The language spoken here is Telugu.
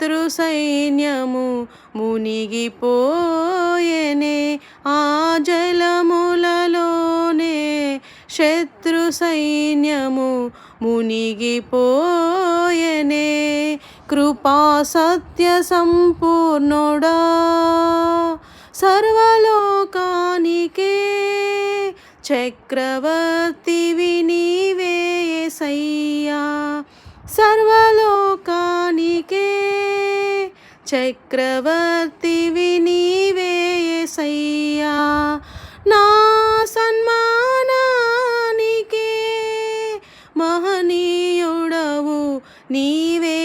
శత్రు సైన్యము మునిగిపోయెనే ఆ జలములలోనే శత్రు సైన్యము మునిగిపోయనే. కృపా సత్య సంపూర్ణుడా సర్వలోకానికే చక్రవర్తి నీవే సయ్యా చక్రవర్తివి నీవే నా సన్మానానికే మహనీయుడవు నీవే